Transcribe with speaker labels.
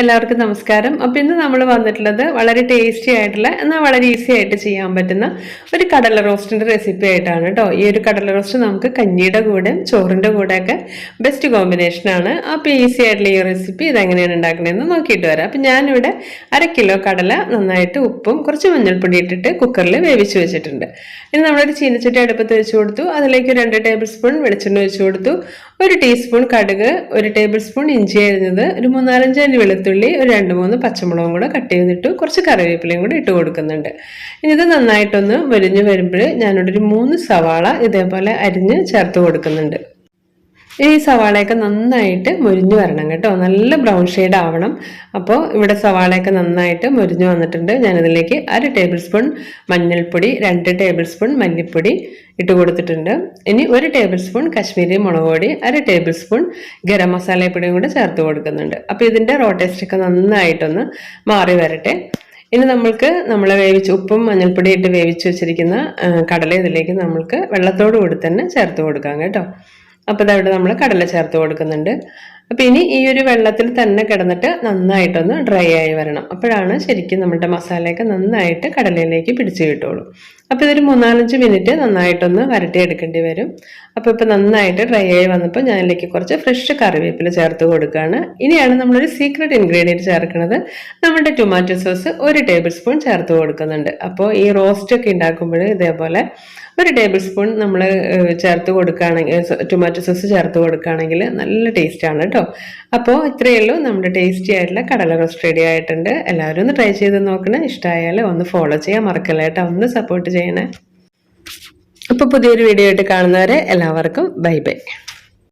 Speaker 1: എല്ലാവർക്കും നമസ്കാരം. അപ്പോൾ ഇന്ന് നമ്മൾ വന്നിട്ടുള്ളത് വളരെ ടേസ്റ്റി ആയിട്ടുള്ള എന്നാൽ വളരെ ഈസി ആയിട്ട് ചെയ്യാൻ പറ്റുന്ന ഒരു കടല റോസ്റ്റിന്റെ റെസിപ്പി ആയിട്ടാണ് കേട്ടോ ഈ ഒരു കടല റോസ്റ്റ് നമുക്ക് കഞ്ഞിയുടെ കൂടെ ചോറിന്റെ കൂടെയൊക്കെ ബെസ്റ്റ് കോമ്പിനേഷനാണ് അപ്പോൾ ഈസി ആയിട്ടുള്ള ഈ റെസിപ്പി ഇതെങ്ങനെയാണ് ഉണ്ടാക്കണതെന്ന് നോക്കിയിട്ട് വരാം. അപ്പോൾ ഞാനിവിടെ അര കിലോ കടല നന്നായിട്ട് ഉപ്പും കുറച്ച് മഞ്ഞൾപ്പൊടി ഇട്ടിട്ട് കുക്കറിൽ വേവിച്ച് വെച്ചിട്ടുണ്ട്. ഇനി നമ്മളൊരു ചീനച്ചട്ടി അടുപ്പത്ത് വെച്ച് കൊടുത്തു. അതിലേക്ക് രണ്ട് ടേബിൾ സ്പൂൺ വെളിച്ചെണ്ണ വെച്ച് കൊടുത്തു. ഒരു ടീസ്പൂൺ കടുക് ഒരു ടേബിൾ സ്പൂൺ ഇഞ്ചി അരിഞ്ഞത് ഒരു മൂന്നാലഞ്ച് വെളുത്തുള്ളി ഒരു രണ്ട് മൂന്ന് പച്ചമുളകും കൂടെ കട്ട് ചെയ്തിട്ട് കുറച്ച് കറിവേപ്പിലയും കൂടെ ഇട്ട് കൊടുക്കുന്നുണ്ട്. ഇനി ഇത് നന്നായിട്ടൊന്ന് മുരിഞ്ഞ് വരുമ്പോൾ ഞാനിവിടെ ഒരു മൂന്ന് സവാള ഇതേപോലെ അരിഞ്ഞ് ചേർത്ത് കൊടുക്കുന്നുണ്ട്. ഈ സവാളയൊക്കെ നന്നായിട്ട് മുരിഞ്ഞു വരണം കേട്ടോ. നല്ല ബ്രൗൺ ഷെയ്ഡ് ആവണം. അപ്പോൾ ഇവിടെ സവാളയൊക്കെ നന്നായിട്ട് മുരിഞ്ഞു വന്നിട്ടുണ്ട്. ഞാനതിലേക്ക് അര ടേബിൾ സ്പൂൺ മഞ്ഞൾപ്പൊടി രണ്ട് ടേബിൾ സ്പൂൺ മല്ലിപ്പൊടി ഇട്ട് കൊടുത്തിട്ടുണ്ട്. ഇനി ഒരു ടേബിൾ സ്പൂൺ കശ്മീരി മുളക് പൊടി അര ടേബിൾ സ്പൂൺ ഗരം മസാലപ്പൊടിയും കൂടെ ചേർത്ത് കൊടുക്കുന്നുണ്ട്. അപ്പോൾ ഇതിന്റെ റോ ടേസ്റ്റൊക്കെ നന്നായിട്ടൊന്ന് മാറി വരട്ടെ. ഇനി നമ്മൾക്ക് നമ്മൾ വേവിച്ച് ഉപ്പും മഞ്ഞൾപ്പൊടി ഇട്ട് വേവിച്ച് വെച്ചിരിക്കുന്ന കടല ഇതിലേക്ക് നമ്മൾക്ക് വെള്ളത്തോടു കൂടി തന്നെ ചേർത്ത് കൊടുക്കാം കേട്ടോ. അപ്പോൾ ഇതവിടെ നമ്മൾ കടല ചേർത്ത് കൊടുക്കുന്നുണ്ട്. അപ്പോൾ ഇനി ഈ ഒരു വെള്ളത്തിൽ തന്നെ കിടന്നിട്ട് നന്നായിട്ടൊന്ന് ഡ്രൈ ആയി വരണം. അപ്പോഴാണ് ശരിക്കും നമ്മുടെ മസാലയൊക്കെ നന്നായിട്ട് കടലയിലേക്ക് പിടിച്ചു കിട്ടുള്ളൂ. അപ്പോൾ ഇതൊരു മൂന്നാലഞ്ച് മിനിറ്റ് നന്നായിട്ടൊന്ന് വരട്ടിയെടുക്കേണ്ടി വരും. അപ്പോൾ ഇപ്പോൾ നന്നായിട്ട് ഡ്രൈ ആയി വന്നപ്പോൾ ഞാനിലേക്ക് കുറച്ച് ഫ്രഷ് കറിവേപ്പില ചേർത്ത് കൊടുക്കുകയാണ് ഇനിയാണ് നമ്മളൊരു സീക്രട്ട് ഇൻഗ്രീഡിയന്റ് ചേർക്കുന്നത്. നമ്മുടെ ടൊമാറ്റോ സോസ് ഒരു ടേബിൾ സ്പൂൺ ചേർത്ത് കൊടുക്കുന്നുണ്ട്. അപ്പോൾ ഈ റോസ്റ്റ് ഒക്കെ ഉണ്ടാക്കുമ്പോൾ ഇതേപോലെ ഒരു ടേബിൾ സ്പൂൺ നമ്മൾ ചേർത്ത് കൊടുക്കുകയാണെങ്കിൽ ടൊമാറ്റോ സോസ് ചേർത്ത് കൊടുക്കുകയാണെങ്കിൽ നല്ല ടേസ്റ്റാണ് കേട്ടോ അപ്പോൾ ഇത്രയേ ഉള്ളൂ. നമ്മുടെ ടേസ്റ്റി ആയിട്ടുള്ള കടല റോസ്റ്റ് റെഡി ആയിട്ടുണ്ട്. എല്ലാവരും ഒന്ന് ട്രൈ ചെയ്ത് നോക്കണേ. ഇഷ്ടമായാലും ഒന്ന് ഫോളോ ചെയ്യാൻ മറക്കല്ല കേട്ടോ ഒന്ന് സപ്പോർട്ട് ചെയ്യണേ. അപ്പോൾ പുതിയൊരു വീഡിയോ ആയിട്ട് കാണുന്നവരെ എല്ലാവർക്കും ബൈ ബൈ